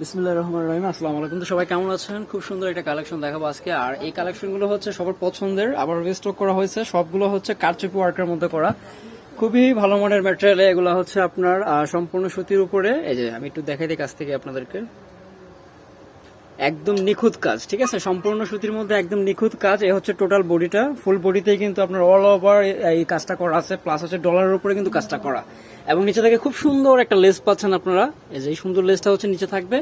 বিসমুল্লাহ রহমান রহিম, আসসালামু আলাইকুম। তো সবাই কেমন আছেন? খুব সুন্দর একটা কালেকশন দেখাবো আজকে। আর এই কালেকশনগুলো হচ্ছে সবার পছন্দের, আবার রিস্টক করা হয়েছে। সবগুলো হচ্ছে কারচুপি ওয়ার্কের মধ্যে করা। খুবই ভালো মানের ম্যাটেরিয়ালে এগুলো হচ্ছে আপনার সম্পূর্ণ সুতির উপরে। এই যে আমি একটু দেখাই দিই কাছ থেকে আপনাদেরকে। একদম নিখুঁত কাজ, ঠিক আছে? সম্পূর্ণ সুতির মধ্যে একদম নিখুঁত কাজ, এ হচ্ছে টোটাল বডিটা ফুল বডিতেই কিন্তু আপনার অল ওভার এই কাজটা করা আছে প্লাস হচ্ছে ডলারের উপরে কিন্তু কাজটা করা। এবং নিচে থেকে খুব সুন্দর একটা লেস পাচ্ছেন আপনারা। এই যে সুন্দর লেসটা হচ্ছে নিচে থাকবে।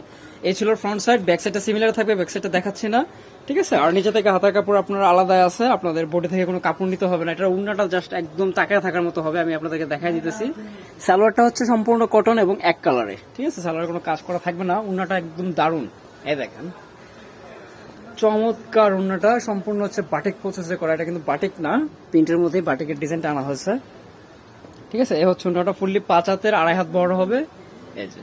এই ছিল ফ্রন্ট সাইড ব্যাক সাইডটা সিমিলার থাকবে ব্যাক সাইডটা দেখাচ্ছি না, ঠিক আছে? আর নিচে থেকে হাতার কাপড় আপনার আলাদা আছে, আপনাদের বডি থেকে কোনো কাপড় নিতে হবে না। এটা উন্নাটা জাস্ট একদম তাকায় থাকার মতো হবে, আমি আপনাদেরকে দেখাই দিতেছি। সালোয়ারটা হচ্ছে সম্পূর্ণ কটন এবং এক কালারে ঠিক আছে? সালোয়ার কোনো কাজ করা থাকবে না, উন্নাটা একদম দারুণ। এই দেখেন। চমৎকার উন্নাটা সম্পূর্ণ হচ্ছে বাটিক প্রসেসে করা। এটা কিন্তু বাটিক না, প্রিন্টের মধ্যেই বাটিকের ডিজাইনটা আনা হয়েছে। ঠিক আছে? এ হচ্ছে উন্নাটা ফুললি পাঁচ হাতের আড়াই হাত বড় হবে। এই যে।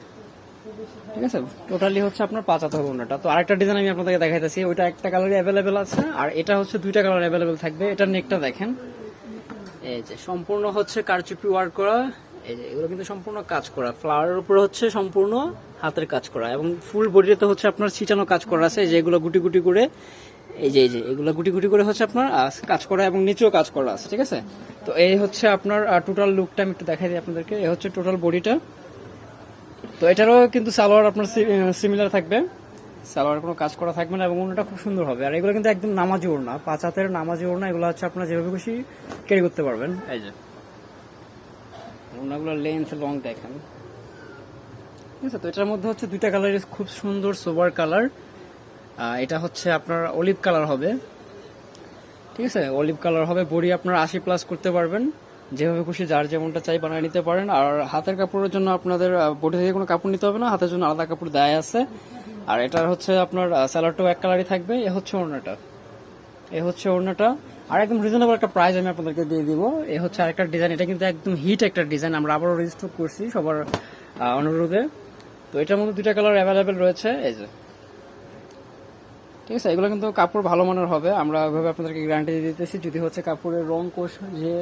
ঠিক আছে? টোটালি হচ্ছে আপনার পাঁচ হাত হবে উন্নাটা তো আরেকটা ডিজাইন আমি আপনাদেরকে দেখাইতেছি। ওইটা একটা কালারই অ্যাভেলেবেল আছে, আর এটা হচ্ছে দুইটা কালার অ্যাভেলেবেল থাকবে। এটার নেকটা দেখেন। এই যে, সম্পূর্ণ হচ্ছে কারচুপি ওয়ার্ক করা। এই যে, এগুলো কিন্তু সম্পূর্ণ কাজ করা। ফ্লাওয়ারের উপরে হচ্ছে সম্পূর্ণ হাতের কাজ করা এবং ফুল বডিতে হচ্ছে আপনার ছিটানো কাজ করা আছে। এই যে, এগুলো গুটি গুটি করে, এই যে এই যে, এগুলো গুটি গুটি করে হচ্ছে আপনার কাজ করা এবং নিচেও কাজ করা আছে, ঠিক আছে? তো এই হচ্ছে আপনার টোটাল লুকটা আমি একটু দেখাই দিই আপনাদেরকে। এই হচ্ছে টোটাল বডিটা তো এটারও কিন্তু সালোয়ার আপনার সিমিলার থাকবে। সালোয়ার কোনো কাজ করা থাকবে না এবং ওড়নাটা খুব সুন্দর হবে। আর এগুলো কিন্তু একদম নামাজি ওড়না। পাঁচ হাতের নামাজি ওড়না, এগুলো হচ্ছে আপনার যেভাবে খুশি ক্যারি করতে পারবেন। এই যে ওড়নাগুলো লেন্থ লং দেখেন। ঠিক আছে, তো এটার মধ্যে হচ্ছে দুইটা কালার খুব সুন্দর সোবার কালার এটা হচ্ছে আপনার অলিভ কালার হবে। ঠিক আছে অলিভ কালার হবে, বড়ি আপনার আশি প্লাস করতে পারবেন। যেভাবে খুশি যার যেমনটা চাই বানিয়ে নিতে পারেন। আর হাতের কাপড়ের জন্য আপনাদের বডি থেকে কোনো কাপড় নিতে হবে না, হাতের জন্য আলাদা কাপড় দেয় আছে। আর এটার হচ্ছে আপনার স্যালাডটাও এক কালারই থাকবে। এ হচ্ছে ওড়নাটা। এ হচ্ছে ওড়নাটা। আর একদম রিজনেবল একটা প্রাইস আমি আপনাদেরকে দিয়ে দিব। এ হচ্ছে আরেকটা ডিজাইন এটা কিন্তু একদম হিট একটা ডিজাইন আমরা আবারও রেজিস্টার করছি সবার অনুরোধে। তো এটার মধ্যে দুইটা কালার অ্যাভেলেবেল রয়েছে, এই যে। ঠিক আছে, এগুলো কিন্তু কাপড় ভালো মানের হবে, আমরা ওইভাবে আপনাদেরকে গ্যারান্টি দিতেছি। যদি হচ্ছে কাপড়ের রং কোষ যে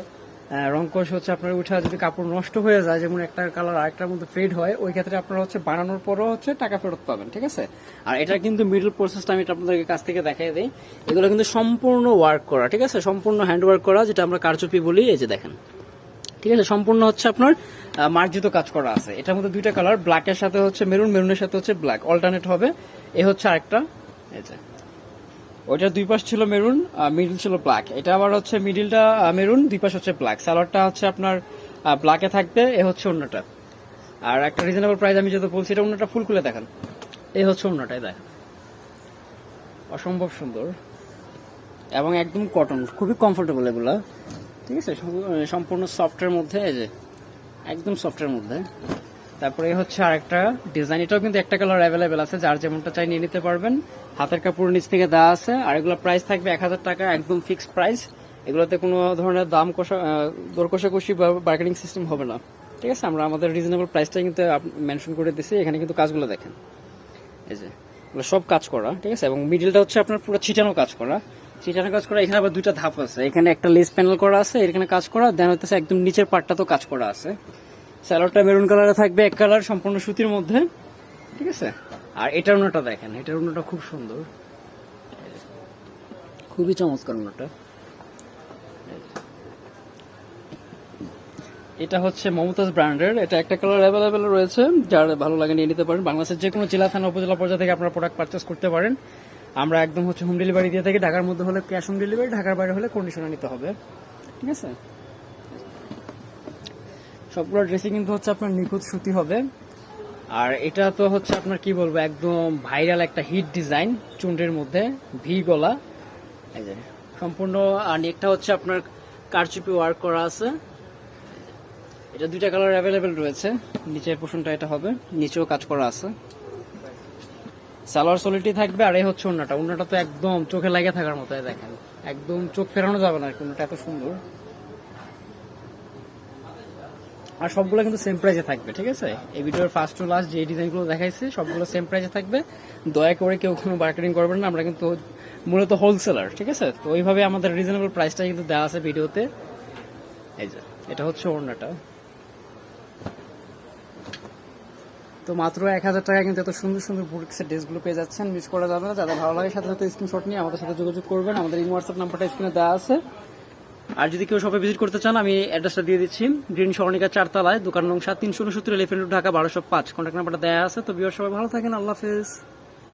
আহ, রং কোষ হচ্ছে আপনার উঠা যদি কাপড় নষ্ট হয়ে যায় যেমন একটা কালার আরেকটার মধ্যে ফেড হয় ওই ক্ষেত্রে আপনারা হচ্ছে বানানোর পরও হচ্ছে টাকা ফেরত পাবেন ঠিক আছে? আর এটা কিন্তু মিডল প্রসেসটা আমি এটা আপনাদেরকে কাছ থেকে দেখাই দিই। এগুলো কিন্তু সম্পূর্ণ ওয়ার্ক করা ঠিক আছে? সম্পূর্ণ হ্যান্ড ওয়ার্ক করা যেটা আমরা কারচুপি বলি এই যে দেখেন। ঠিক আছে? সম্পূর্ণ হচ্ছে আপনার মার্জিত কাজ করা আছে। এটার মধ্যে দুইটা কালার ব্ল্যাকের সাথে হচ্ছে মেরুন মেরুনের সাথে হচ্ছে ব্ল্যাক অল্টারনেট হবে এ হচ্ছে আরেকটা এই যে। ওইটার দুই পাশ ছিল মেরুন মিডিল ছিল ব্ল্যাক এটা আবার হচ্ছে মিডিলটা মেরুন, দুই পাশ হচ্ছে ব্ল্যাক সালোয়ারটা হচ্ছে আপনার ব্ল্যাকে থাকবে, এ হচ্ছে অন্যটা। আর একটা রিজনেবল প্রাইস আমি যত বলছি, এটা অন্যটা ফুল খুলে দেখান। এই হচ্ছে অন্যটাই দেখ অসম্ভব সুন্দর। এবং একদম কটন খুবই কমফোর্টেবল এগুলা। ঠিক আছে সম্পূর্ণ সফটের মধ্যে, এই যে, একদম সফটের মধ্যে। তারপরে হচ্ছে আরেকটা ডিজাইন এটাও কিন্তু একটা কালার অ্যাভেলেবেল আছে, যার যেমনটা চাই নিয়ে নিতে পারবেন। হাতের কাপড় নিচ থেকে দেওয়া আছে, আর এগুলো প্রাইস থাকবে এক হাজার টাকা, একদম ফিক্সড প্রাইস এগুলোতে কোনো ধরনের দাম কষা দর কষাকষি বা বার্গেনিং সিস্টেম হবে না। ঠিক আছে, আমরা আমাদের রিজনেবল প্রাইসটাই কিন্তু মেনশন করে দিছি এখানে কিন্তু কাজগুলো দেখেন। এই যে সব কাজ করা, ঠিক আছে, এবং মিডিলটা হচ্ছে আপনার পুরো ছিটানো কাজ করা। ছিটানো কাজ করা, এখানে আবার দুইটা ধাপ আছে, এখানে একটা লেস প্যানেল করা আছে, এখানে কাজ করা দেন হচ্ছে একদম নিচের পার্টটা তো কাজ করা আছে। স্যালোডটা মেরুন কালারে থাকবে, এক কালার সম্পূর্ণ সুতির মধ্যে। ঠিক আছে? আর এটার উন্নটা দেখেন এটার উন্নটা খুব সুন্দর। খুবই চমৎকার উন্নটা এটা হচ্ছে মমতাজ ব্র্যান্ডের, এটা একটা কালার অ্যাভেলেবেল রয়েছে, যার ভালো লাগে নিয়ে নিতে পারেন। বাংলাদেশের যে কোনো জেলা, থানা, উপজেলা পর্যায়ে থেকে আপনারা প্রোডাক্ট পারচেস করতে পারেন। আমরা একদম হচ্ছে হোম ডেলিভারি দিয়ে থাকি, ঢাকার মধ্যে হলে ক্যাশ হোম ডেলিভারি ঢাকার বাইরে হলে কন্ডিশনে নিতে হবে। ঠিক আছে? সবগুলো ড্রেসই কিন্তু হচ্ছে আপনার নিখুঁত সুতি হবে। আর এটা তো হচ্ছে আপনার কি বলব, একদম ভাইরাল একটা হিট ডিজাইন চুন্ডের মধ্যে, ভি গলা। সম্পূর্ণ, আর নেকটা হচ্ছে আপনার কারচুপি ওয়ার্ক করা আছে। এটা দুইটা কালার অ্যাভেলেবেল রয়েছে, নিচের পোষণটা এটা হবে, নিচেও কাজ করা আছে। সালোয়ার সলিটি থাকবে, আর এই হচ্ছে অন্যটা অন্যটা তো একদম চোখে লাগে থাকার মতো দেখেন। একদম চোখ ফেরানো যাবে না, আর কি অন্যটা এত সুন্দর। আর সবগুলো কিন্তু সেম প্রাইসে থাকবে, ঠিক আছে? এই ভিডিওর ফার্স্ট টু লাস্ট যে ডিজাইনগুলো দেখাইছে, সবগুলো সেম প্রাইসে থাকবে। দয়া করে কেউ কোনো মার্কেটিং করবেন না, আমরা কিন্তু মূলত হোলসেলার ঠিক আছে? তো ওইভাবে আমাদের রিজনেবল প্রাইসটা কিন্তু দেওয়া আছে ভিডিওতে। এই যে, এটা হচ্ছে ওড়নাটা। তো মাত্র এক হাজার টাকা কিন্তু এত সুন্দর সুন্দর বুটিক্সের ড্রেসগুলো পেয়ে যাচ্ছেন। মিস করা যাবে না, যাদের ভালো লাগে সাথে সাথে স্ক্রিনশট নিয়ে আমাদের সাথে যোগাযোগ করবেন। আমাদের এই হোয়াটসঅ্যাপ নাম্বারটা স্ক্রিনে দেওয়া আছে। আর যদি কেউ শপে ভিজিট করতে চান, আমি অ্যাড্রেসটা দিয়ে দিচ্ছি। গ্রিন স্বর্ণিকা চারতলায়, দোকান নং সাত, তিনশো উনসত্তর এলিফেন্ট ঢাকা বারোশো পাঁচ। কন্ট্যাক্ট নাম্বারটা দেওয়া আছে। তো বিয়ার সবাই ভালো থাকেন। আল্লাহ হাফেজ।